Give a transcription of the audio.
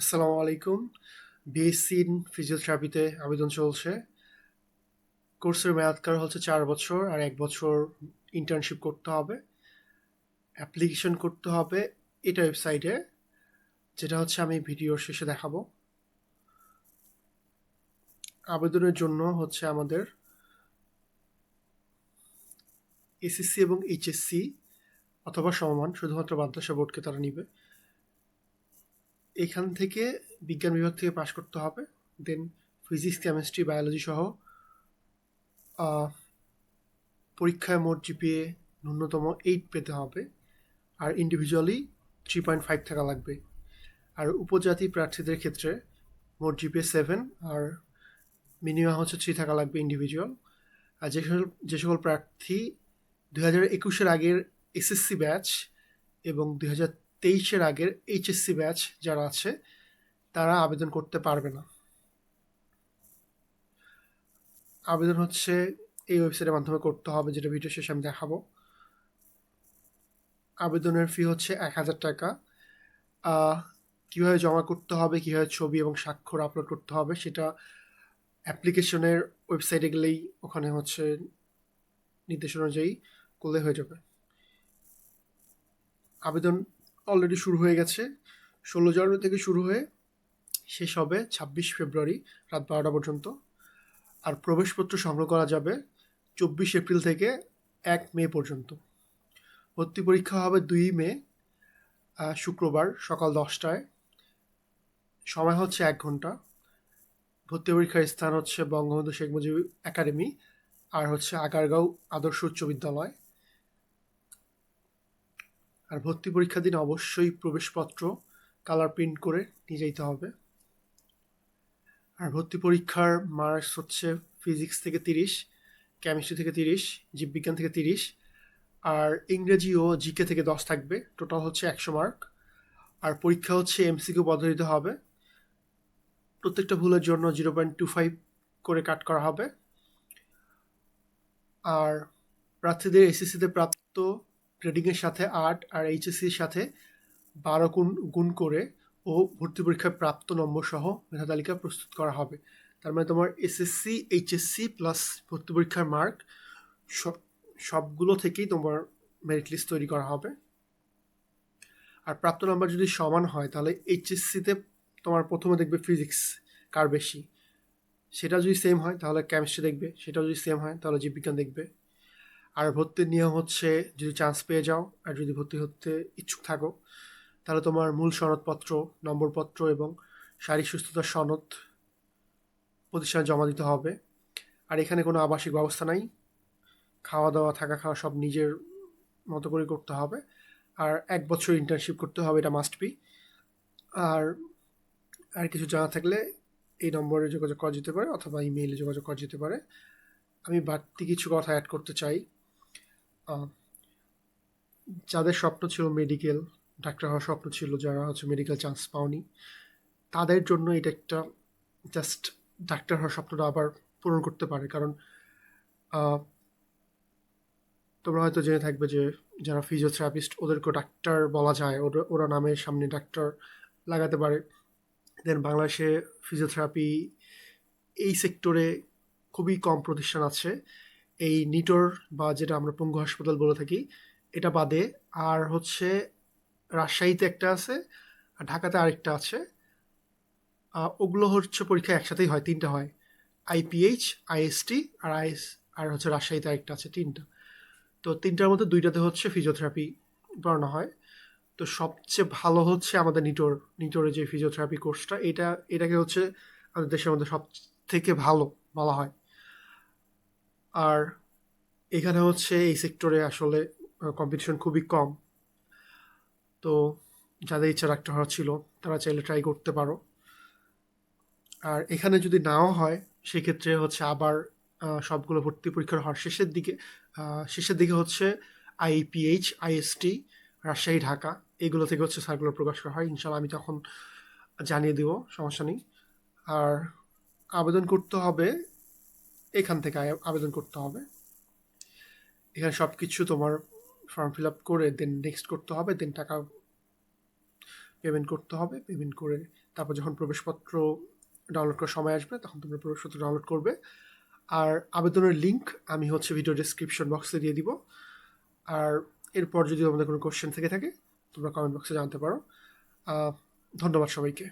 আসসালামু আলাইকুম। BSc in ফিজিওথেরাপিতে আবেদন চলছে। কোর্সের মেয়াদকাল হচ্ছে চার বছর আর এক বছর ইন্টার্নশিপ করতে হবে। অ্যাপ্লিকেশন করতে হবে এটা ওয়েবসাইটে যেটা হচ্ছে আমি ভিডিওর শেষে দেখাবো। আবেদনের জন্য হচ্ছে আমাদের এসএসসি এবং এইচএসসি অথবা সমমান, শুধুমাত্র মাদ্রাসা বোর্ডকে তারা নিবে। এখান থেকে বিজ্ঞান বিভাগ থেকে পাশ করতে হবে। দেন ফিজিক্স কেমিস্ট্রি বায়োলজি সহ পরীক্ষায় মোট জিপিএ ন্যূনতম এইট পেতে হবে। আর ইন্ডিভিজুয়ালি থ্রি পয়েন্ট ফাইভ থাকা লাগবে। আর উপজাতি প্রার্থীদের ক্ষেত্রে মোট জিপিএ সেভেন আর মিনিমাম হচ্ছে থ্রি থাকা লাগবে ইন্ডিভিজুয়াল আর যে সকল যে সকল প্রার্থী দু হাজার একুশের আগের এসএসসি ব্যাচ এবং দুই হাজার তেইশের আগের এইচএসসি ব্যাচ যারা আছে, তারা আবেদন করতে পারবে না। আবেদন হচ্ছে এই ওয়েবসাইটের মাধ্যমে করতে হবে, যেটা ভিডিও শেষে আমি দেখাবো। আবেদনের ফি হচ্ছে এক হাজার টাকা। কীভাবে জমা করতে হবে, কীভাবে ছবি এবং স্বাক্ষর আপলোড করতে হবে, সেটা অ্যাপ্লিকেশনের ওয়েবসাইটে গেলেই ওখানে হচ্ছে নির্দেশ অনুযায়ী করলে হয়ে যাবে। আবেদন অলরেডি শুরু হয়ে গেছে। ষোলো জানুয়ারি থেকে শুরু হয়ে শেষ হবে ছাব্বিশ ফেব্রুয়ারি রাত বারোটা পর্যন্ত। আর প্রবেশপত্র সংগ্রহ করা যাবে চব্বিশ এপ্রিল থেকে এক মে পর্যন্ত। ভর্তি পরীক্ষা হবে দুই মে শুক্রবার সকাল দশটায়। সময় হচ্ছে এক ঘণ্টা। ভর্তি পরীক্ষার স্থান হচ্ছে বঙ্গবন্ধু শেখ মুজিব একাডেমি, আর হচ্ছে আগারগাঁও আদর্শ উচ্চ বিদ্যালয়। আর ভর্তি পরীক্ষার দিন অবশ্যই প্রবেশপত্র কালার প্রিন্ট করে নিয়ে যেতে হবে। আর ভর্তি পরীক্ষার মার্কস হচ্ছে ফিজিক্স থেকে তিরিশ কেমিস্ট্রি থেকে তিরিশ, জীববিজ্ঞান থেকে তিরিশ, আর ইংরেজি ও জিকে থেকে দশ থাকবে। টোটাল হচ্ছে একশো মার্ক আর পরীক্ষা হচ্ছে এমসিকিউ পদ্ধতিতে হবে। প্রত্যেকটা ভুলের জন্য জিরো পয়েন্ট টু ফাইভ করে কাট করা হবে। আর প্রার্থীদের এসএসসিতে প্রাপ্ত গ্রেডিংয়ের সাথে আট আর এইচএসসির সাথে বারো গুণ গুণ করে ও ভর্তি পরীক্ষায় প্রাপ্ত নম্বর সহ মেধা তালিকা প্রস্তুত করা হবে। তার মানে তোমার এসএসসি এইচএসসি প্লাস ভর্তি পরীক্ষার মার্ক সব, সবগুলো থেকেই তোমার মেরিট লিস্ট তৈরি করা হবে। আর প্রাপ্ত নাম্বার যদি সমান হয়, তাহলে এইচএসসিতে তোমার প্রথমে দেখবে ফিজিক্স কার বেশি? সেটা যদি সেম হয়, তাহলে কেমিস্ট্রি দেখবে। সেটা যদি সেম হয়, তাহলে জীববিজ্ঞান দেখবে। আর ভর্তির নিয়ম হচ্ছে যদি চান্স পেয়ে যাও আর যদি ভর্তি হতে ইচ্ছুক থাকো, তাহলে তোমার মূল সনদপত্র, নম্বরপত্র এবং শারীরিক সুস্থতার সনদ প্রতিষ্ঠানে জমা দিতে হবে। আর এখানে কোনো আবাসিক ব্যবস্থা নাই। খাওয়া দাওয়া থাকা খাওয়া সব নিজের মতো করে করতে হবে। আর এক বছর ইন্টার্নশিপ করতে হবে, এটা মাস্ট বি আর আর কিছু জানা থাকলে এই নম্বরে যোগাযোগ করা যেতে পারে অথবা ইমেইলে যোগাযোগ করা যেতে পারে। আমি বাড়তি কিছু কথা অ্যাড করতে চাই। যাদের স্বপ্ন ছিল মেডিকেল ডাক্তার হওয়ার স্বপ্ন ছিল যারা হচ্ছে মেডিকেল চান্স পাওনি, তাদের জন্য এটা একটা জাস্ট ডাক্তার হওয়ার স্বপ্নটা আবার পূরণ করতে পারে। কারণ তোমরা হয়তো জেনে থাকবে যে যারা ফিজিওথেরাপিস্ট ওদেরকে ডাক্তার বলা যায়। ওরা ওরা নামের সামনে ডাক্তার লাগাতে পারে। দেন বাংলাদেশে ফিজিওথেরাপি এই সেক্টরে খুবই কম প্রতিষ্ঠান আছে। এই নিটোর বা যেটা আমরা পঙ্গু হাসপাতাল বলে থাকি, এটা বাদে আর হচ্ছে রাজশাহীতে একটা আছে আর ঢাকাতে আরেকটা আছে। ওগুলো হচ্ছে পরীক্ষা একসাথেই হয়, তিনটা হয়। আইপিএইচ আইএসটি আর আইএস আর হচ্ছে রাজশাহীতে আরেকটা আছে, তিনটা। তো তিনটার মধ্যে দুইটাতে হচ্ছে ফিজিওথেরাপি পড়ানো হয়। তো সবচেয়ে ভালো হচ্ছে আমাদের নিটোর নিটোরের যে ফিজিওথেরাপি কোর্সটা এটা, এটাকে হচ্ছে আমাদের দেশের মধ্যে সব থেকে ভালো বলা হয়। আর এখানে হচ্ছে এই সেক্টরে আসলে কম্পিটিশন খুবই কম। তো যাদের ইচ্ছা রাখতে হওয়ার ছিল, তারা চাইলে ট্রাই করতে পারো। আর এখানে যদি নাও হয়, সেক্ষেত্রে হচ্ছে আবার সবগুলো ভর্তি পরীক্ষার হওয়ার শেষের দিকে শেষের দিকে হচ্ছে আইপিএইচ আইএসটি রাজশাহী, ঢাকা, এগুলো থেকে হচ্ছে সার্কুলার প্রকাশ করা হয়। ইনশাল্লাহ আমি তখন জানিয়ে দিব, সমস্যা নেই। আর আবেদন করতে হবে এখান থেকে আবেদন করতে হবে। এখানে সব কিছু তোমার ফর্ম ফিল আপ করে দেন নেক্সট করতে হবে দেন টাকা পেমেন্ট করতে হবে। পেমেন্ট করে তারপর যখন প্রবেশপত্র ডাউনলোড করার সময় আসবে, তখন তোমরা প্রবেশপত্র ডাউনলোড করবে। আর আবেদনের লিঙ্ক আমি হচ্ছে ভিডিও ডিসক্রিপশন বক্সে দিয়ে দিব। আর এরপর যদি তোমাদের কোনো কোশ্চেন থেকে থাকে, তোমরা কমেন্ট বক্সে জানতে পারো। ধন্যবাদ সবাইকে।